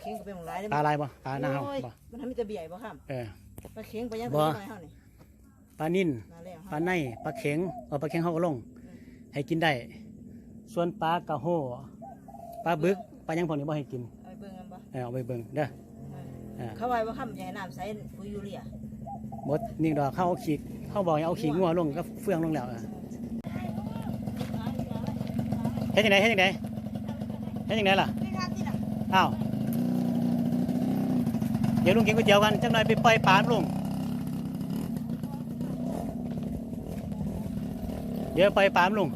เข็งก็เป็นของร้ายได้ปลาอะไรบ่ปลาหน้าเฮาบ่ มันทำมีแต่เบี่ยบ่ครับเออ ปลาเข็งไปยังบ่ไปยังไงเฮานี่ปลานิ่น มาแล้วปลาในปลาเข็งเอาปลาเข็งเขาก็ลง ให้กินได้ ส่วนปลากระโหปลาบึกปลาหยังพวกนี้บ่ให้กินเอาไปเบิ่งกันบ่เออเอาไปเบิ่งเด้อเออเขาไว้ว่าคำใหญ่น้ำใส่ปุ๋ยยูเรียบดนิ่ดอกเข้าเอาขี้เข้าบอกให้เอาขี้งัวลงก็เฟื่องลงแล้วเออเฮ็ดจังไดเฮ็ดจังไดเฮ็ดจังไดล่ะอ้าว เดี๋ยวลุงกินก๋วยเตี๋ยวกันจังหน่อยไปปล่อยปลาลุงเดี๋ยวปล่อยปลาลุง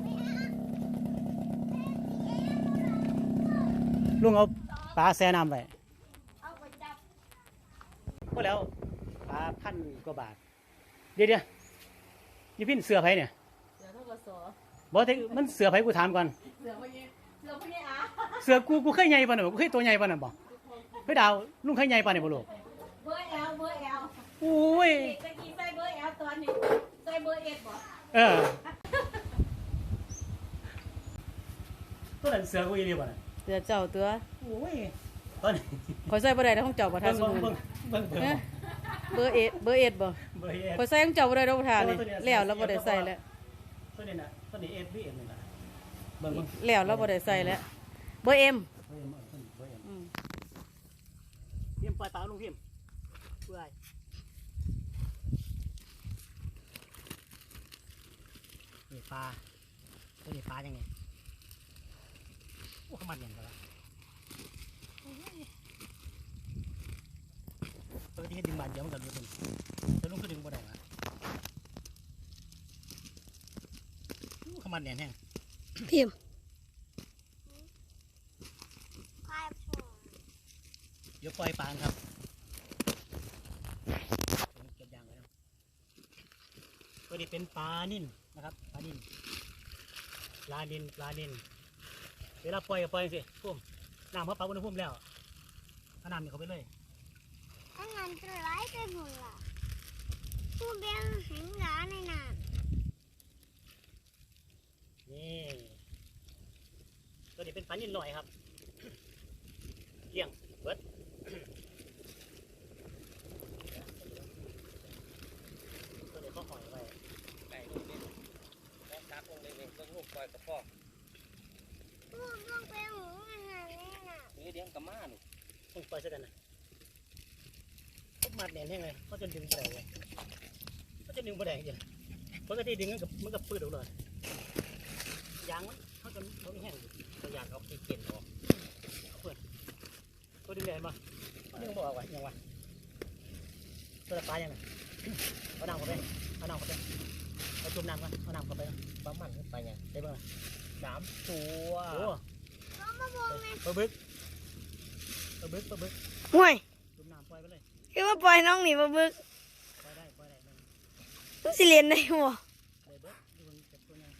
ลุงเอาปลาแซ่น้ำไว้เอาไปจับก็แล้วปลาพันกว่าบาท เดี๋ยวเดี๋ยวยี่พินเสือไผเนี่ยเดี๋ยวเท่ากับสอบอกแต่มันเสือไผกูถามก่อนเสือพวกนี้เสือพวกนี้อะเสือกูกูเคยใหญ่ปานน่ะบ่กูเคยตัวใหญ่ปานน่ะบ่ เฮ้ยดาวลุงเคยใหญ่ปานนี่บ่ลูกเบอร์แอลเบอร์แอลโอ้ยตะกี้ใส่เบอร์แอลตอนนี้ใส่เบอร์เอ็ดบ่เออตัวนั้นเสือกูอีนี่บ่น่ะเสือเจ้าตัวโอ้ยตอนนี้ขอยใส่บ่ได้แล้วของเจ้าบ่ทาเบิ่นงสเบิ่งมุนเบิ่งเบิ่งเบิ่งเบอร์เอ็ดเบอร์เอ็ดบ่เบิ่งเอ็ดขอยใส่ของเจ้าบ่ได้แล้วบ่ทานนี่แล้วแล้วบ่ได้ใส่แล้วตัวนี้น่ะตัวนี้เอ็ดวีเอ็ดนี่น่ะเบิ่งเบิ่งแล้วแล้วบ่ได้ใส่แล้วเบอร์เอ็ม เบิ่งเบิ่งเบิ่งเบิ่ง อืม พิมพ์ปล่อยปลาลุงพิมพ์เพื่ออะไรนี่ปลาตัวนี้ปลายังไงโอ้ขมันยังไงวะปกติให้ดึงบานเดียวมันก็รู้เป็นแต่ลุงก็ดึงบ่ได้วะโอ้ขมันเนี่ยแห้งพิมพ์ เดี๋ยวปล่อยปลาครับผมเก็บยางไว้นะตัวนี้เป็นปลานิ่นนะครับปลานิ่นปลานิ่นปลานิ่นเวลาปล่อยก็ปล่อยสิพุ่มน้ำเขาปลาอุณหภูมิแล้วเอาน้ำนี่เขาไปเลยถ้างั้นจะไล่ไปหมดล่ะผู้เบี้ยเห็นร้านในน้นี่ตัวนี้เป็นปลานิ่นหน่อยครับเกี่ยงเบิดตัวนี้เขาหอยไว้ ไก่ลูกนี่แม่ตักลงเลยนี่ต้องลูก ปล่อยกระป๋องำผู้ลงไปหมูอาหารในน้นี่เลี้ยงกระม่าลูกต้องปล่อยซะกันนะเขามัดแน่นให้ไงเขาจะดึงไปไหนเลยเขาจะดึงไปไหนอย่างปกติดึงมันกับมันกับปืดออกเลยยางมันเขาจะเขาไม่แห้งอยู่ตัวอยากเอาขี้เกนออกตัวดึงแดงมาดึงบอกเอาไว้ยังวะตัวละปลายังไงเอาน้ำเข้าไปเอาน้ำเข้าไปเอาจุ่มน้ำก่อนเอาน้ำเข้าไป ปลามันขึ้นไปเนี่ยได้บ้างสามตัวโอ้ำก็มาบอกไงปลาบึกปลาบึกปลาบึกห่วยจุ่มน้ำปล่อยไปเลยคือว่าปล่อยน้องหนีมาบึกปล่อยได้ปล่อยได้มันมันสิเรียนได้บ่ได้เบิดดูมันเก็บตัวยัง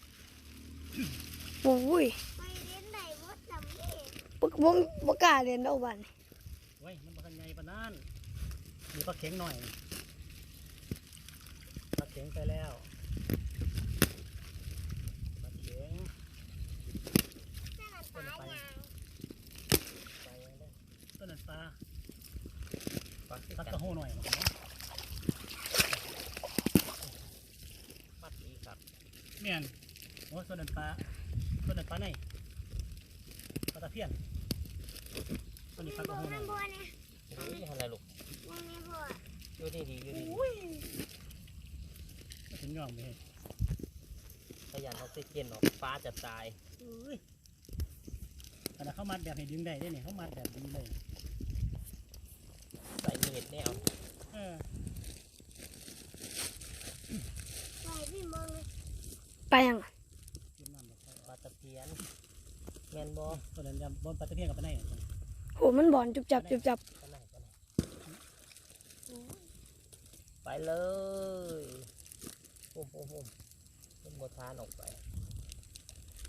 โอ้ยไปเรียนไหนวะจำนี่บ่บ่บ่กล้าเรียนเอาบัดนี้ไว้ยมันปลาใหญ่ปานนั้นมีปลาเข็งหน่อยปลาเข็งไปแล้วปลาเข็ง ตายยัง ไปเลยต้นนั้นปลา ปลาที่ปลากักระดโหหน่อยปัดนี้ครับเมียนโอ้ต้นนั้นปลาต้นนั้นปลาในปลาตะเพียนต้นนี้ปลากระโหหน่อยนี่อะไรลูกอยู่นี่ดีอยู่นี่ถึงยอมเลยขยันเอาขี้เกนออกปลาจะตายอุ้ยขณะเขามัดแบบให้ดึงได้ได้เนี่ยเขามัดแบบดึงเลย ใส่มีดแนวเออไปพี่มองไปยังยืมน้ำแบบปลาตะเพียนแมนบอต้นนั้นยำบนปลาตะเพียนกับปลาในโหมันบ่อนจุบจับจุบจับไปไหนไปไหนไปเลยโอ้โหโอ้โหเป็นโบทานออกไป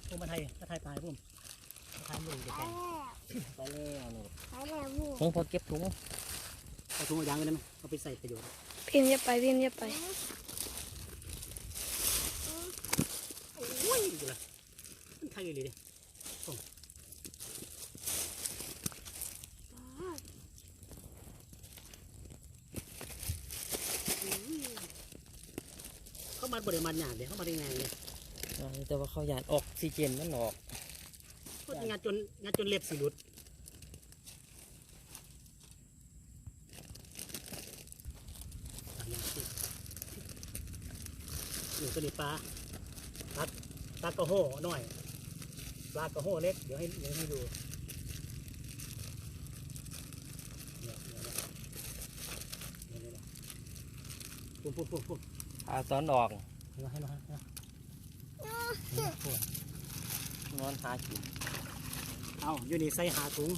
พวกมาไทยถ้าไทยตายพุ่มมาไทยมึงจะไปตายแล้วไปแล้วนี่ไปแล้วหมูผมพอเก็บถุง เอาถุงยางกันได้ไหมเอาไปใส่ประโยชน์พิมพ์ยัะไปพิมพ์ยัะไปโอ้ยดูละมันทายเลยดิส่งเขามาบริมาณหยาดเดี๋ยวเขามาได้ไงเนี่ยแต่ว่าเขาหยาดออกซิเจนนั่นออก งานจนงานจนเล็บสิหลุด ตัวนี้ปลาปลาปลากระโห่หน่อยปลากระโห่เล็กเดี๋ยวให้เดี๋ยวให้ดูปุ๊บปุ๊บปุ๊บปุ๊บพาตอนออกให้มาให้มาให้มาให้มาปุ๊บนอนหากินเอาอยู่นี่ใส่หาถุง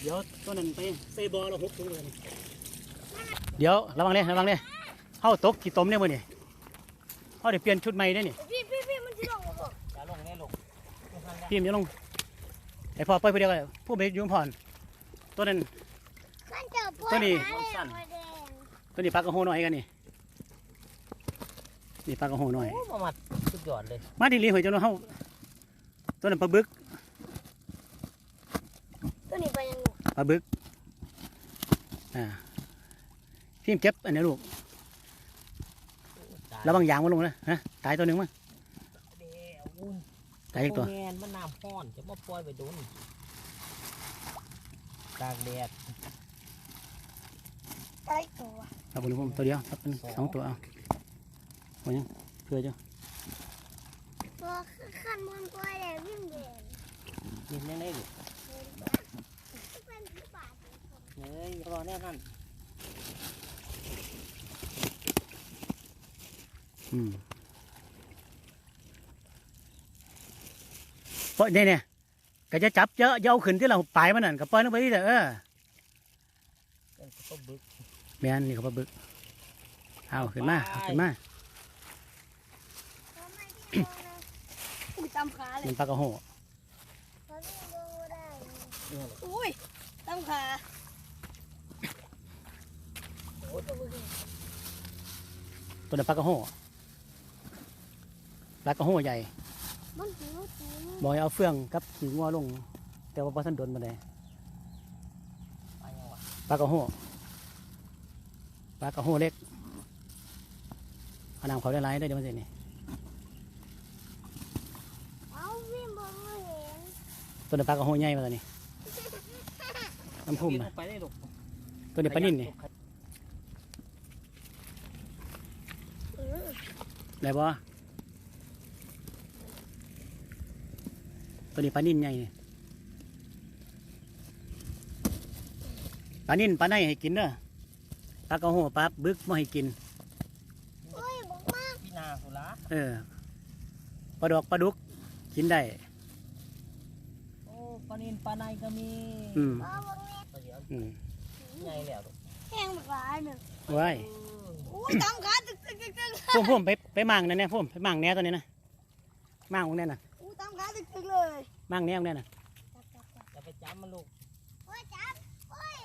เดี๋ยวตัวนั้นไปใส่บอเราหกถุงเลยเดี๋ยวระวังเลยระวังเลยเข้าตกกี่ต้มเนี่ยมือนี่ เขาเดี๋ยวเปลี่ยนชุดใหม่ได้นี่พี่พี่พี่มันจะลงมาบอกอย่าลงแน่ลงลงทางได้พี่มันจะลงไอพ่อปล่อยไปเดียวกันผู้ไปยุ่งผ่อนตัวนั้นมันเจอพ่อตัวนี้หาเลยมาแดงตัวนี้ปลากระโหหน่อยกันนี่นี่ปลากระโหหน่อยโอ้มามัดสุดยอดเลยมาที่ลีหอยจนว่าเขาตัวนั้นปลาบึกตัวนี้ไปยังไงปลาบึกอ่าพี่เก็บอันนี้ลูก ตายระวังยางมาลงนะฮะตายตัวหนึ่งมั้งเดี๋ยวอุ้ยตายอีกตัวโอ้แมนมันน้ำห้อนจะมาปล่อยไปโดนตากแดดใกล้ตัวเอาไปผมตัวเดียวครับเป็นสองตัวเอาเอายังเพื่อจ้ะตัวขั้นบนตัวแดงวิ่งแดงกินยังไงลูกเป็นที่บาทเฮ้ยรอแน่นั่น อืม เพราะเนี่ยเนี่ยก็จะจับเยอะเยาขึ้นที่เราปลายมันนั่นก็ปล่อยลงไปที่เด้อเออเป็นก็บึกแม่นนี่เขาปลาบึกเอาขึ้นมาเอาขึ้นมาตัวไม่ที่โดนนะอุ้ยตำขาเลยมันปลากระโหเขาที่โดนได้เนี่ยลูกอุ้ยตำขาโอ้ตัวเบตัวนั้นปลากระโห ปลากระโหใหญ่มันหิวหิวบอยเอาเฟืองกับขีงัวลง แต่ว่าพอท่านโดนมาได้ไปยังวะปลากระโหปลากระโหเล็กเอาน้ำเขาได้ไรได้เดี๋ยวมันสินี่เอาวิ่งบนมาเห็นตัวนี้ปลากระโหใหญ่มาตัวนี้น้ำพุ่มกินลนะงไปได้ลูกตัวนี้ปลานิ่นนี่อืมได้บ่ ตัวนี้ปลานิ่นใหญ่นี่ปลานิ่นปลาในให้กินเด้อปลากระโหปลาบึกไม่ให้กินโอ้ยบอกมากพี่นาสุระเออปลาดอกปลาดุกกินได้ โอ้ปลานินปลาในก็มีอืมเอาบอกแม่เดี๋ยวอืมใหญ่แล้วลูกแห้งแบบหลายหนึ่งไว้เอออุ้ยตำขาตึกตึกตึกตึกพุ่มพุ่มไปไปมั่งนั่นเนี่ยพุ่มไปมั่งแหน่ตัวนี้นะมั่งของแน่น่ะอุ้ย ตำขาตึกตึกเลยมั่งแหน่ของแน่น่ะอย่าไปจับมันลูกโอ้ยจับโอ้ย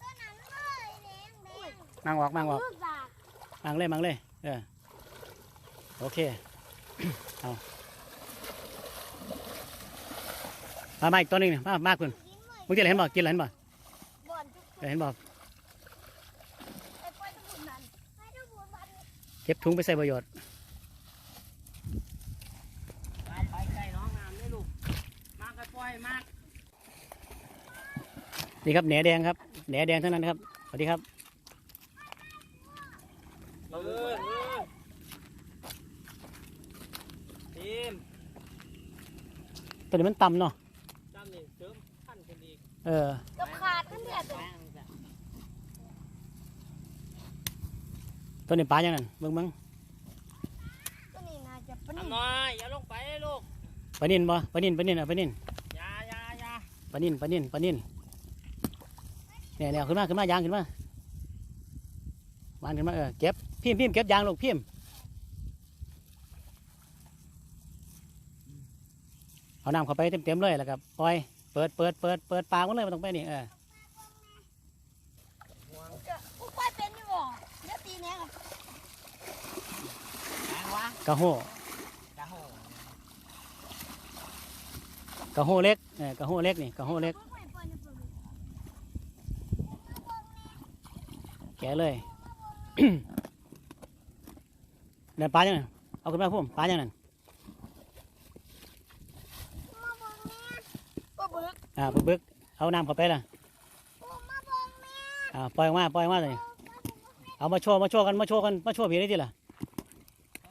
ตัวนั้นเลยแดงแดงมั่งออกมั่งออกลูกสากมั่งเลยมั่งเลยเออโอเคเอามามาอีกตัวหนึงนี่มามากคุณกินเลยมึงจะเห็นบ่กินอะไรเห็นบ่บ่อนจุกเห็นบ่ไอ้ปล่อยตะบุญนั่นไอ้ตะบุญมันเก็บถุงไปใส่ประโยชน์ ไปไปใกล้น้องน้ำได้ลูก มากก็ปล่ อยมาก นี่ครับแหนแดงครับแหนแดงเท่านั้นครับสวัสดีครับเออเออทีมตัวนี้มันต่ำเนาะจำนี่เสริมขั้นกันอีกเออกับขาดทั้งเดือดไปเลยอังจ้ะตัวนี้ปลาอย่างนั้นเบิ่งเบิ่งตัวนี้น่าจะเป็นทำหน่อยอย่าลงไปเลยลูกปลานินบ่ปลานินปลานินเอาปลานิน อย่าอย่าอย่า ปลานินปลานินปลานินเนี่ยเนี่ยขึ้นมาขึ้นมายางขึ้นมาวางขึ้นมาเออเก็บพิมพ์พิมพ์เก็บยางลูกพิมพ์เอาน้ำเข้าไปเต็มๆเลยแล้วก็ปล่อยเปิดเปิดเปิดเปิดปากมันเลยมันต้องไปนี่เอออุ้ยปล่อยเป็นนี่บ่เดี๋ยวตีแน่ก่อนแรงวะกระโหกะโหกระโหเล็ก เออกระโหเล็กนี่กระโหเล็กปล่อยปล่อยนี่ปล่อยแกะเลยเดินปลายังไงเอาขึ้นมาพุ่มปลายังไงปลาบึกอ่าปลาบึกเอาน้ำเข้าไปละอ่าปล่อยออกมาปล่อยออกมาเลยเอามาโชว์มาโชว์กันมาโชว์กันมาโชว์ผีได้ทีละ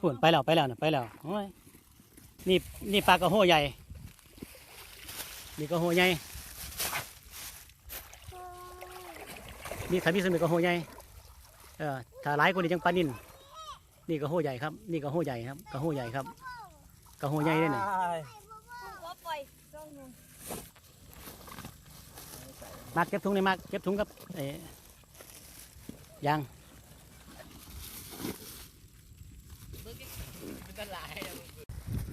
พุ่นไปแล้วไปแล้วนะไปแล้วโอ้ยนี่นี่ปลากระโหใหญ่ นี่กระโหใหญ่นี่ขันพี่สมิกระโหใหญ่เออถ้าหลายคนนี่จังปลานินนี่กระโหใหญ่ครับ นี่กระโหใหญ่ครับกระโหใหญ่ครับกระโหใหญ่เลยนี่ว่าปล่อยต้องหนึ่งมาเก็บถุงนี่มาเก็บถุงกับเอ้ยาง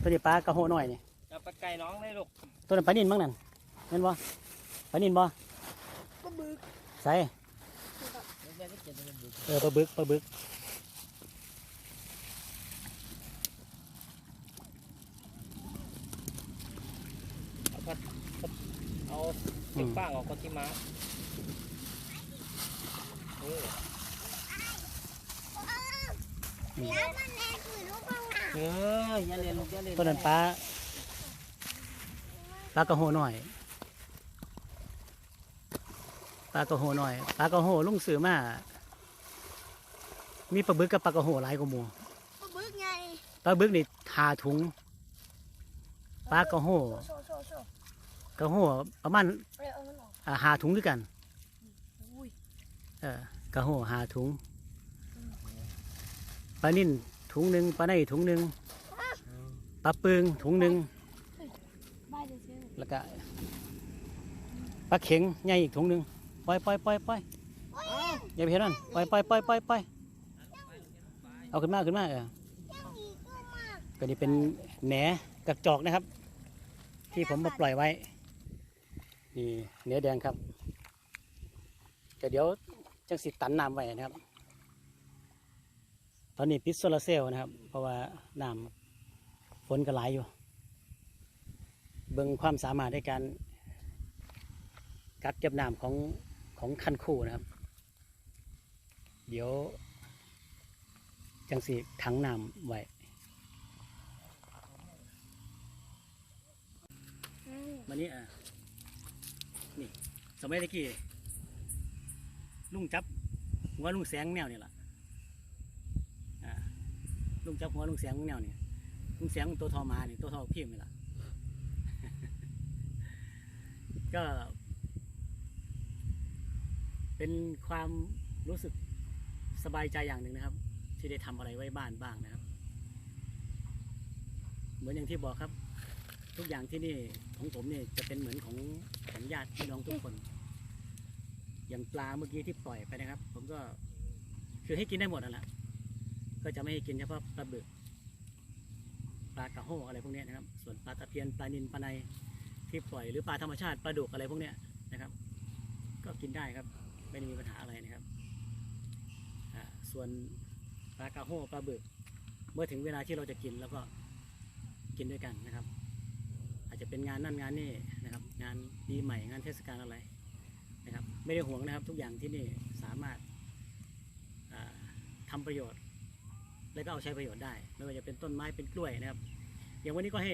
ตัวนี้ปลากระโหหน่อยนี่เอาไปไก่น้องได้ลูก ตัวนั้นปลานินมั้งนั่นเห็นบ่ปลานินบ่ปลาบึกใส่แม่ก็เจ็บมันบุกเออปลาบึกปลาบึกเอาพัดเอาอืเก็บมฟางออกก็ที่ม้าเออเอออย่าเล่นลูกอย่าเล่นตัวนั้นปลา ปลากระโหหน่อยปลากระโหหน่อยปลากระโหลุงซื้อมา มีปลาบึกกับปลากระโหหลายกว่าหมู่ปลาบึกไงปลาบึกนี่หาถุงปลากระโหโชว์โชว์โชว์กระโหประมาณเอาเอามันออกอ่าหาถุงด้วยกันอุ้ยเออกระโหหาถุงปลานิ่นถุงหนึ่งปลาในถุงหนึ่งปลาปึงถุงหนึ่งบ้าจะซื้อ แล้วก็ปลาเข็งใหญ่อีกถุงหนึ่งปล่อยปล่อยปล่อยปล่อยอย่าไปเห็นมันปล่อยปล่อยปล่อยปล่อยปล่อยเอาขึ้นมาขึ้นมาเออก็นี่เป็นแหนกระจอกนะครับ ที่ผมมาปล่อยไว้นี่เนื้อแดงครับแต่เดี๋ยวจังสิตันน้ำไว้นะครับ ตอนนี้ปิดโซลาร์เซลล์นะครับ เพราะว่าน้ำฝนก็ไหลายอยู่ เบิ่งความสามารถในการกักเก็บน้ำของของคันคู่นะครับ เดี๋ยว จังสีถังน้ำไว้มันนี้อะนี่สมัยตะกี้ลุงจับหัวลุงแสงแนวนี่แหละอ่าลุงจับหัวลุงแสงแนวนี่ลุงแสงตัวทอมาเนี่ยตัวทอพิมพ์นี่แหละ ก็ เป็นความรู้สึกสบายใจอย่างหนึ่งนะครับ ที่ได้ทำอะไรไว้บ้านบ้างนะครับ เหมือนอย่างที่บอกครับ ทุกอย่างที่นี่ของผมเนี่ยจะเป็นเหมือนของของญาติพี่น้องทุกคน อย่างปลาเมื่อกี้ที่ปล่อยไปนะครับ ผมก็คือให้กินได้หมดนั่นแหละก็จะไม่ให้กินเฉพาะปลาบึกปลากระโหอะไรพวกนี้นะครับ ส่วนปลาตะเพียนปลานินปลาใน ที่ปล่อยหรือปลาธรรมชาติปลาดุกอะไรพวกเนี้ยนะครับ ก็กินได้ครับไม่ได้มีปัญหาอะไรนะครับส่วนปลากระโหปลาบึก เมื่อถึงเวลาที่เราจะกินแล้วก็กินด้วยกันนะครับ อาจจะเป็นงานนั่นงานนี่นะครับ งานปีใหม่งานเทศกาลอะไรนะครับ ไม่ได้ห่วงนะครับ ทุกอย่างที่นี่สามารถาทำประโยชน์ แล้วก็เอาใช้ประโยชน์ได้ ไม่ว่าจะเป็นต้นไม้เป็นกล้วยนะครับ อย่างวันนี้ก็ให้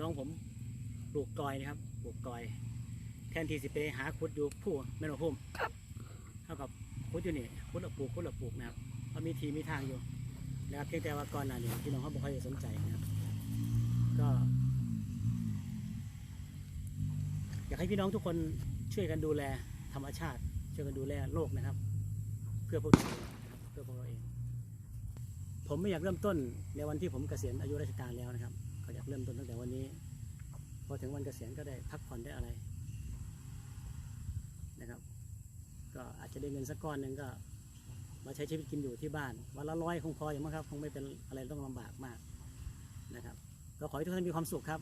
น้องผม ปลูกกอยนะครับปลูกกอย แทนที่สิไปหาคุดอยู่ผู้แม่นบ่พุ่มเท่ากับคุดอยู่นี่คุดและปลูกคุดและปลูกนะครับเพราะมีทีมีทางอยู่นะครับเพียงแต่ว่าก่อนหน้านี้พี่น้องเขาไม่ค่อยจะสนใจนะครับ ก็ อยากให้พี่น้องทุกคนช่วยกันดูแลธรรมชาติช่วยกันดูแลโลกนะครับ เพื่อพวกเราเองนะครับเพื่อพวกเราเอง ผมไม่อยากเริ่มต้นในวันที่ผมเกษียณอายุราชการแล้วนะครับก็อยากเริ่มต้นตั้งแต่วันนี้ พอถึงวันเกษียณก็ได้พักผ่อนได้อะไรนะครับ ก็อาจจะได้เงินสักก้อนหนึ่งก็ มาใช้ชีวิตกินอยู่ที่บ้าน วันละร้อยคงพออย่างมั้งครับ คงไม่เป็นอะไรต้องลำบากมากนะครับ ก็ขอให้ทุกท่านมีความสุขครับ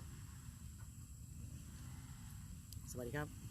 สวัสดีครับ